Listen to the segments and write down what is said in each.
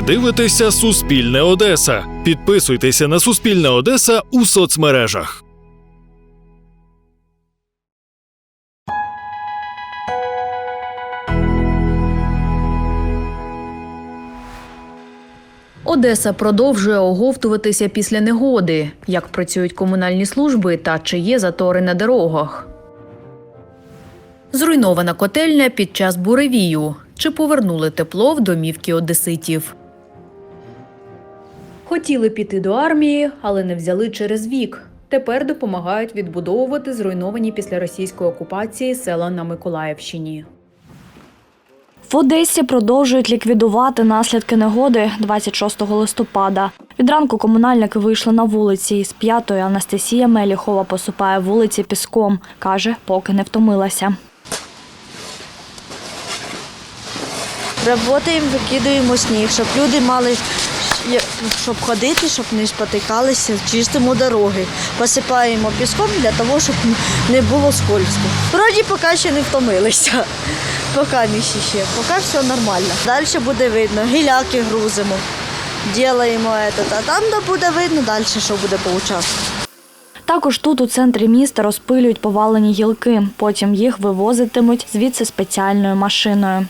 Ви дивитеся Суспільне Одеса. Підписуйтеся на Суспільне Одеса у соцмережах. Одеса продовжує оговтуватися після негоди, як працюють комунальні служби та чи є затори на дорогах. Зруйнована котельня під час буревію. Чи повернули тепло в домівки одеситів? Хотіли піти до армії, але не взяли через вік. Тепер допомагають відбудовувати зруйновані після російської окупації села на Миколаївщині. В Одесі продовжують ліквідувати наслідки негоди 26 листопада. Від ранку комунальники вийшли на вулиці. З п'ятої Анастасія Меліхова посипає вулиці піском. Каже, поки не втомилася. Работаємо, викидаємо сніг, щоб люди мали щоб ходити, щоб не спотикалися, чистимо дороги. Посипаємо піском для того, щоб не було скользко. Вроді поки ще не втомилися. Поки ми ще поки все нормально. Далі буде видно, гіляки грузимо, ділаємо це, а там де буде видно далі, що буде по участку. Також тут у центрі міста розпилюють повалені гілки. Потім їх вивозитимуть звідси спеціальною машиною.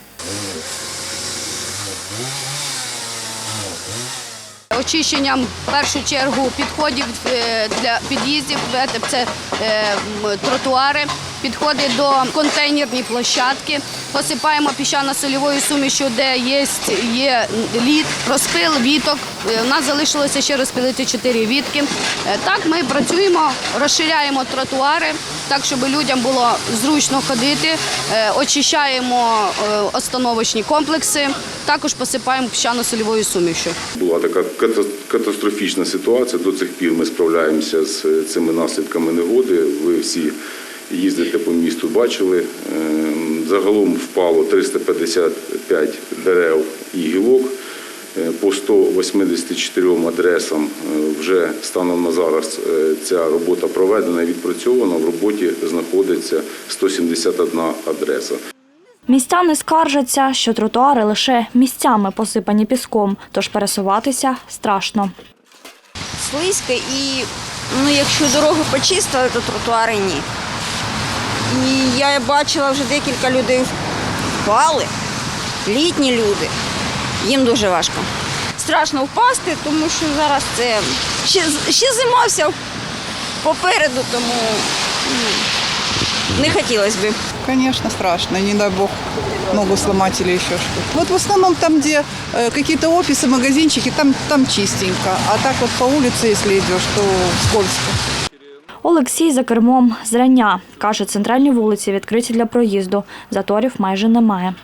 Очищенням в першу чергу підходів е, для під'їздів, е, це е, тротуари, підходи до контейнерні площадки. Посипаємо піщано-сольовою сумішю, де є, є лід, розпил, віток. Е, У нас залишилося ще розпилити чотири вітки. Е, Так ми працюємо, розширяємо тротуари, так щоб людям було зручно ходити. Е, Очищаємо остановочні комплекси, також посипаємо піщано-сольовою сумішю. Була така ката- катастрофічна ситуація. До цих пір ми справляємося з цими наслідками негоди. Ви всі їздите по місту, бачили. Ем, Загалом впало 355 дерев і гілок. Е, По 184 адресам е, вже станом на зараз е, ця робота проведена і відпрацьована. В роботі знаходиться 171 адреса. Містяни скаржаться, що тротуари лише місцями посипані піском, тож пересуватися страшно. слизько і ну, якщо дорогу почистили, то тротуари ні. І я бачила вже декілька людей впали, літні люди. Їм дуже важко. Страшно впасти, тому що зараз це ще, ще зима вся попереду, тому не хотілося б. Конечно, страшно. Не дай бог ногу сломать или еще что-то. В основном там, э, какие-то офисы, магазинчики, там, там чистенько. А так вот по улице, если идешь, то скользко. Олексій за кермом зрання. Каже, центральні вулиці відкриті для проїзду. Заторів майже немає.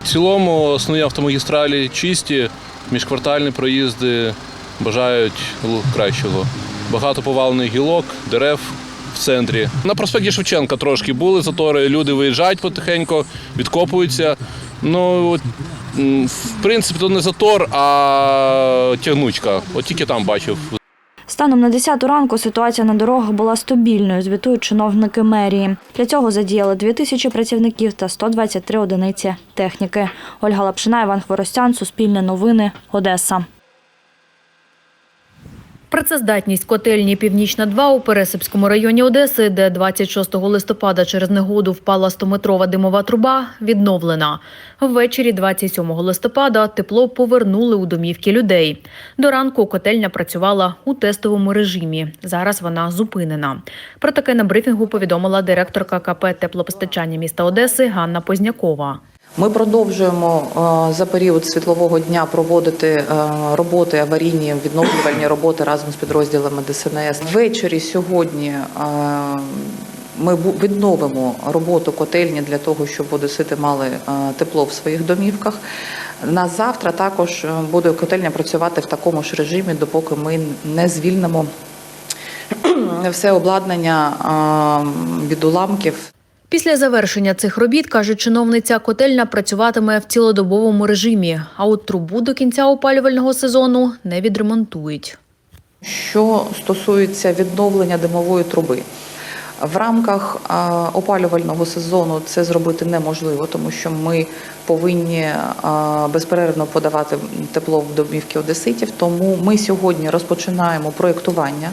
В цілому основні автомагістралі чисті, міжквартальні проїзди бажають кращого. Багато повалених гілок, дерев в центрі. На проспекті Шевченка трошки були затори, люди виїжджають потихеньку, відкопуються. Ну, в принципі, то не затор, а тягнучка. От тільки там бачив Станом на 10 ранку ситуація на дорогах була стабільною, звітують чиновники мерії. Для цього задіяли 2 тисячі працівників та 123 одиниці техніки. Ольга Лапшина, Іван Хворостян, Суспільне новини, Одеса. Працездатність котельні Північна 2 у Пересипському районі Одеси, де 26 листопада через негоду впала 100-метрова димова труба, відновлена. Ввечері 27 листопада тепло повернули у домівки людей. До ранку котельня працювала у тестовому режимі. Зараз вона зупинена. Про таке на брифінгу повідомила директорка КП теплопостачання міста Одеси Ганна Познякова. Ми продовжуємо е, за період світлового дня проводити е, роботи аварійні відновлювальні роботи разом з підрозділами ДСНС. Ввечері сьогодні е, ми відновимо роботу котельні для того, щоб одесити мали тепло в своїх домівках. На завтра також буде котельня працювати в такому ж режимі, допоки ми не звільнимо все обладнання від уламків. Після завершення цих робіт, каже чиновниця, котельня працюватиме в цілодобовому режимі, а от трубу до кінця опалювального сезону не відремонтують. Що стосується відновлення димової труби, В рамках опалювального сезону це зробити неможливо, тому що ми повинні безперервно подавати тепло в домівки одеситів. Тому ми сьогодні розпочинаємо проєктування.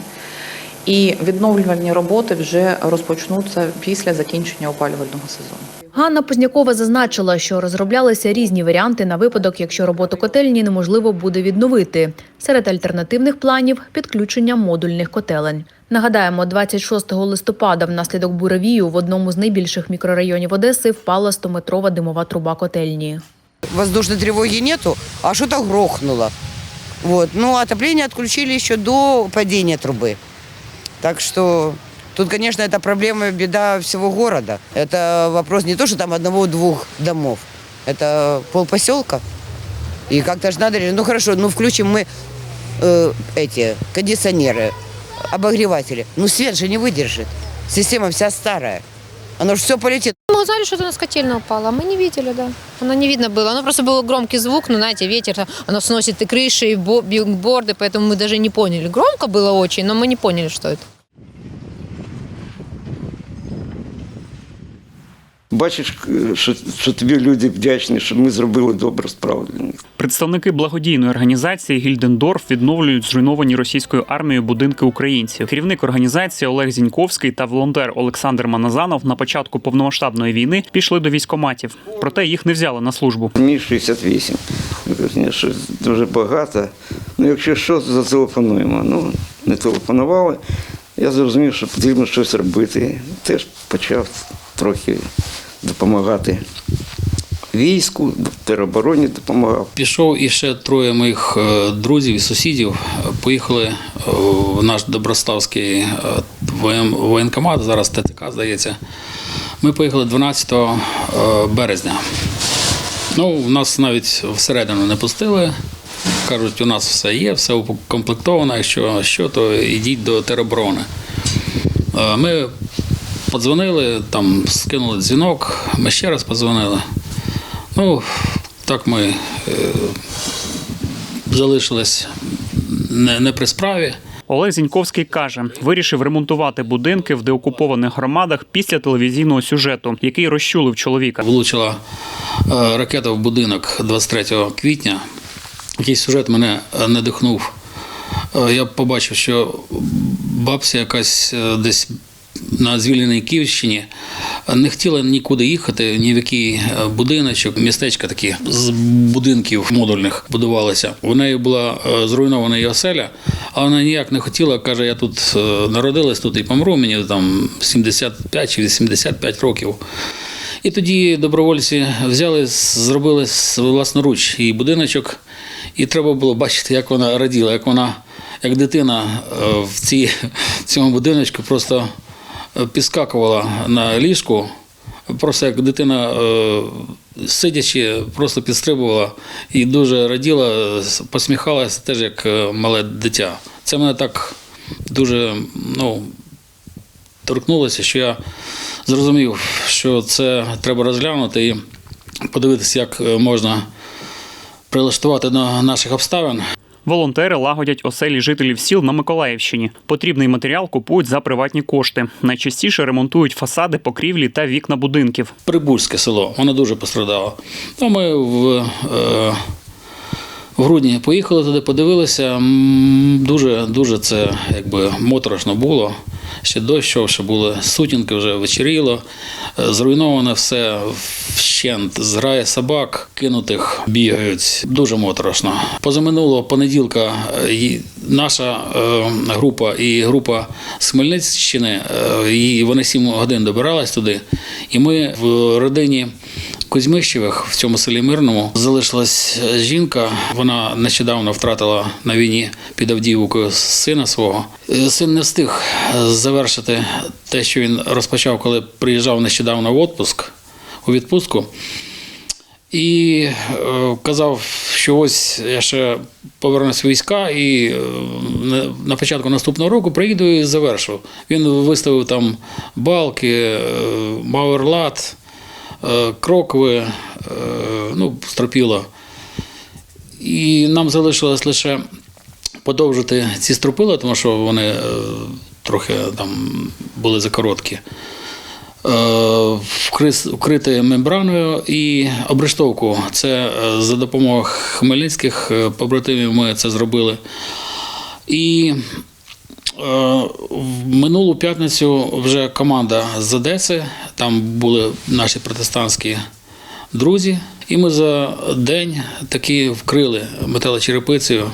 І відновлювальні роботи вже розпочнуться після закінчення опалювального сезону. Ганна Познякова зазначила, що розроблялися різні варіанти на випадок, якщо роботу котельні неможливо буде відновити. Серед альтернативних планів підключення модульних котелень. Нагадаємо, 26 листопада внаслідок буревію в одному з найбільших мікрорайонів Одеси впала 100-метрова димова труба котельні. Воздушной тревоги нету, а что-то грохнуло. Вот. Ну, отопление отключили еще до падения трубы. Так что тут, конечно, это проблема, беда всего города. Это вопрос не то, что там одного-двух домов. Это полпоселка. И как-то же надо... решить. Ну, хорошо, ну, включим мы э, эти кондиционеры, обогреватели. Ну, свет же не выдержит. Система вся старая. Оно же все полетит. Мы узнали, что это у нас котельная упала, а мы не видели, да. Оно не видно было. Оно просто был громкий звук, ну, знаете, ветер, оно сносит и крыши, и бо- билборды, поэтому мы даже не поняли. Громко было очень, но мы не поняли, что это. Бачиш, що, що тобі люди вдячні, що ми зробили добру справу для них. Представники благодійної організації Гільдендорф відновлюють зруйновані російською армією будинки українців. Керівник організації Олег Зіньковський та волонтер Олександр Маназанов на початку повномасштабної війни пішли до військоматів, проте їх не взяли на службу. Мені 68. Я кажу, «Ні, дуже багато. Ну, якщо що, зателефонуємо. Ну, не телефонували. Я зрозумів, що потрібно щось робити. Теж почав трохи допомагати війську, теробороні допомагав. Пішов і ще троє моїх е, друзів і сусідів. е, Поїхали е, в наш Доброставський е, воєнкомат, зараз ТТК, здається. Ми поїхали 12 е, березня. Ну, нас навіть всередину не пустили. Кажуть, у нас все є, все укомплектовано. Якщо що, то йдіть до тероборони. Ми подзвонили, там скинули дзвінок, ми ще раз подзвонили. Ну, так ми е, залишились не, не при справі. Олег Зіньковський каже, вирішив ремонтувати будинки в деокупованих громадах після телевізійного сюжету, який розчулив чоловіка. Влучила е, ракета в будинок 23 квітня. Якийсь сюжет мене е, надихнув. Е, Я побачив, що бабця якась е, десь на звільненій Київщині не хотіла нікуди їхати, ні в який е, будиночок, містечка такі з будинків модульних будувалися. У неї була е, зруйнована її оселя, а вона ніяк не хотіла. каже: я тут е, народилась, тут і помру, мені там 75 чи 85 років. І тоді добровольці взяли, зробили власноруч її будиночок, і треба було бачити, як вона раділа, як вона, як дитина в цій, в цьому будиночку просто підскакувала на ліжку, просто як дитина, е, сидячи, просто підстрибувала і дуже раділа, посміхалася теж як е, мале дитя. Це мене так дуже ну, торкнулося, що я зрозумів, що це треба розглянути і подивитися, як е, можна прилаштувати до наших обставин. Волонтери лагодять оселі жителів сіл на Миколаївщині. Потрібний матеріал купують за приватні кошти. Найчастіше ремонтують фасади, покрівлі та вікна будинків. Прибульське село, воно дуже пострадало. Ну, ми в, е, в грудні поїхали туди, подивилися. Дуже, дуже це якби моторошно було. Ще дощ, ще були сутінки, вже вечеріло. Е, Зруйноване все вщент. Зграє собак, кинутих бігають. Дуже моторошно. Позаминулого понеділка е, наша е, група і група з Хмельниччини, вони сім годин добирались туди. І ми в родині Кузьмищевих в цьому селі Мирному залишилась жінка. Вона нещодавно втратила на війні під Авдіївкою сина свого. Е, Син не встиг завершити те, що він розпочав, коли приїжджав нещодавно в відпуск у відпустку. І е, казав, що ось я ще повернусь війська і е, на- початку наступного року приїду і завершу. Він виставив там балки, е, мауерлат, е, крокви, е, ну, стропіло. І нам залишилось лише подовжити ці стропила, тому що вони е, трохи там були закороткі. Е, Вкрити мембраною і обрештовку. Це е, за допомогою хмельницьких е, побратимів ми це зробили. І е, в минулу п'ятницю вже команда з Одеси, там були наші протестантські друзі, і ми за день таки вкрили металочерепицею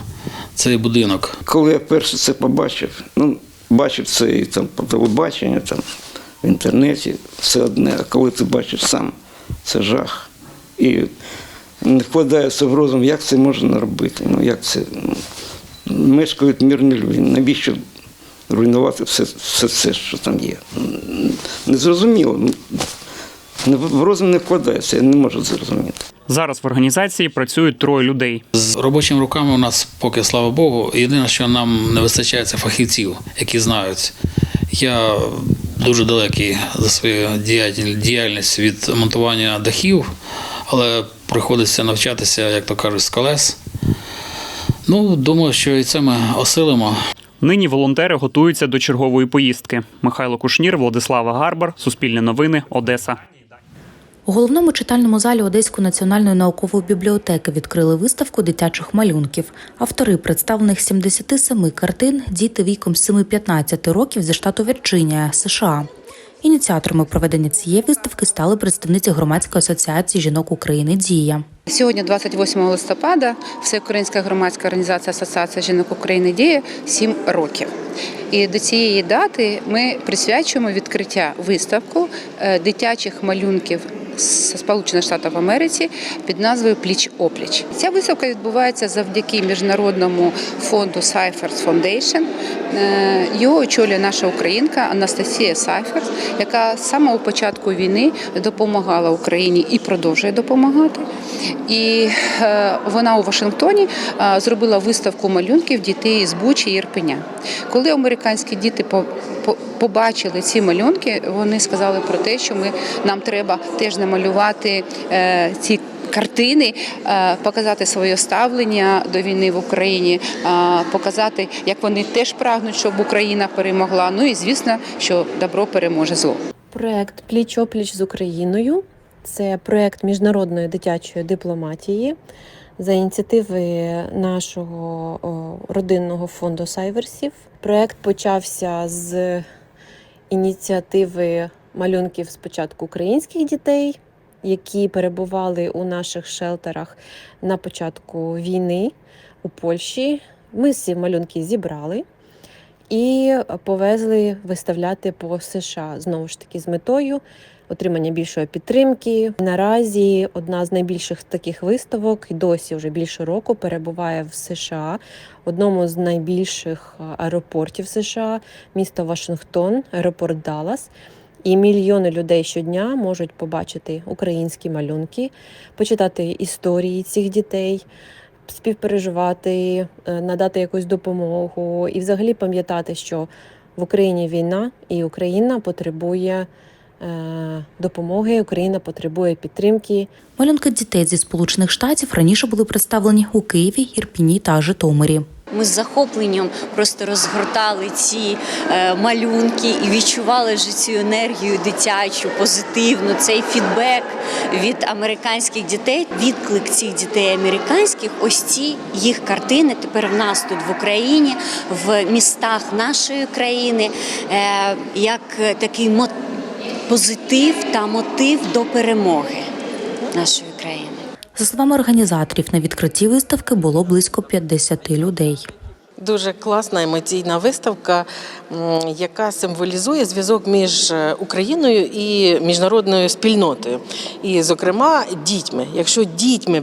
цей будинок. Коли я перше це побачив, ну, бачив це і там по телебаченню, там, в інтернеті, все одне, а коли ти бачиш сам, це жах. І не вкладається в розум, як це можна робити. Ну, як це, ну, мешкають мирні люди. Навіщо руйнувати все, все це, що там є? Незрозуміло. В розум не вкладається, я не можу зрозуміти. Зараз в організації працюють троє людей. З робочими руками у нас поки слава Богу. Єдине, що нам не вистачає, це фахівців, які знають. Я дуже далекий за свою діяльність від монтування дахів, але приходиться навчатися, як то кажуть, з колес. Ну, думаю, що і це ми осилимо. Нині волонтери готуються до чергової поїздки. Михайло Кушнір, Владислава Гарбар, Суспільне новини, Одеса. У головному читальному залі Одеської національної наукової бібліотеки відкрили виставку дитячих малюнків. Автори представлених 77 картин діти віком з 7-15 років зі штату Вірджинія, США. Ініціаторами проведення цієї виставки стали представниці громадської асоціації жінок України Дія. Сьогодні, 28 листопада, Всеукраїнська громадська організація Асоціація жінок України діє 7 років. І до цієї дати ми присвячуємо відкриття виставку е, дитячих малюнків з Сполучених Штатів Америці під назвою Пліч опліч. Ця виставка відбувається завдяки міжнародному фонду Cyphers Foundation. Е, Його очолює наша українка Анастасія Сайферс, яка з самого початку війни допомагала Україні і продовжує допомагати. І е, вона у Вашингтоні е, зробила виставку малюнків дітей з Бучі і Ірпеня. Коли американські діти по- по- побачили ці малюнки, вони сказали про те, що ми нам треба теж намалювати е, ці. Картини показати своє ставлення до війни в Україні, показати, як вони теж прагнуть, щоб Україна перемогла. Ну і звісно, що добро переможе зло. Проект Пліч опліч з Україною це проект міжнародної дитячої дипломатії за ініціативи нашого родинного фонду Сайверсів. Проект почався з ініціативи малюнків спочатку українських дітей, які перебували у наших шелтерах на початку війни у Польщі. Ми ці малюнки зібрали і повезли виставляти по США знову ж таки з метою отримання більшої підтримки. Наразі одна з найбільших таких виставок і досі вже більше року перебуває в США, одному з найбільших аеропортів США, місто Вашингтон, аеропорт Даллас. І мільйони людей щодня можуть побачити українські малюнки, почитати історії цих дітей, співпереживати, е, надати якусь допомогу і взагалі пам'ятати, що в Україні війна і Україна потребує допомоги, Україна потребує підтримки. Малюнки дітей зі Сполучених Штатів раніше були представлені у Києві, Ірпіні та Житомирі. Ми з захопленням просто розгортали ці е, малюнки і відчували вже цю енергію дитячу, позитивну, цей фідбек від американських дітей. Відклик цих дітей американських, ось ці їх картини тепер в нас тут в Україні, в містах нашої країни, е, як е, такий мо- позитив та мотив до перемоги нашої країни. За словами організаторів, на відкритті виставки було близько 50 людей. Дуже класна емоційна виставка, яка символізує зв'язок між е, Україною і міжнародною спільнотою, і, зокрема, дітьми. Якщо дітьми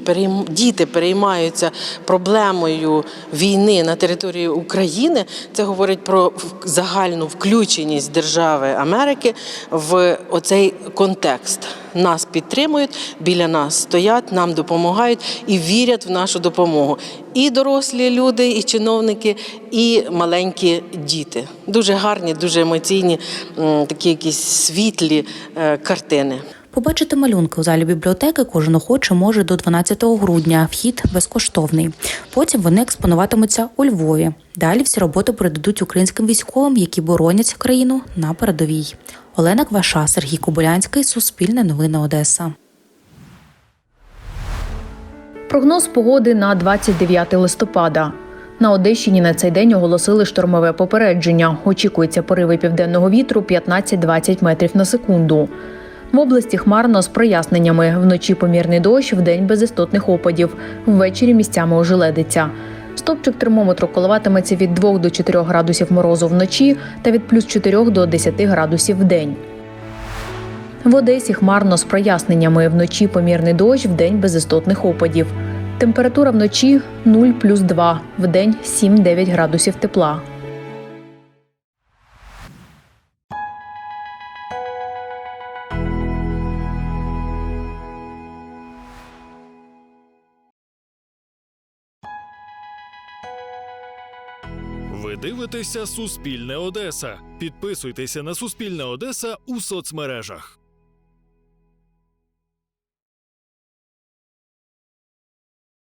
діти переймаються проблемою війни на території України, це говорить про загальну включеність держави Америки в оцей контекст. Нас підтримують, біля нас стоять, нам допомагають і вірять в нашу допомогу. І дорослі люди, і чиновники, і маленькі діти. Дуже гарні, дуже емоційні, такі якісь світлі е, картини. Побачити малюнки у залі бібліотеки кожен охоче може до 12 грудня. Вхід безкоштовний. Потім вони експонуватимуться у Львові. Далі всі роботи передадуть українським військовим, які боронять країну на передовій. Олена Кваша, Сергій Кобилянський, Суспільне новини Одеса. Прогноз погоди на 29 листопада. На Одещині на цей день оголосили штормове попередження. Очікується пориви південного вітру 15-20 метрів на секунду. В області хмарно з проясненнями. Вночі помірний дощ, вдень без істотних опадів. Ввечері місцями ожеледиться. Стопчик термометру коливатиметься від 2 до 4 градусів морозу вночі та від плюс 4 до 10 градусів в день. В Одесі хмарно з проясненнями. Вночі помірний дощ, вдень без істотних опадів. Температура вночі 0 плюс 2, вдень 7-9 градусів тепла. Ви дивитеся Суспільне Одеса. Підписуйтеся на Суспільне Одеса у соцмережах.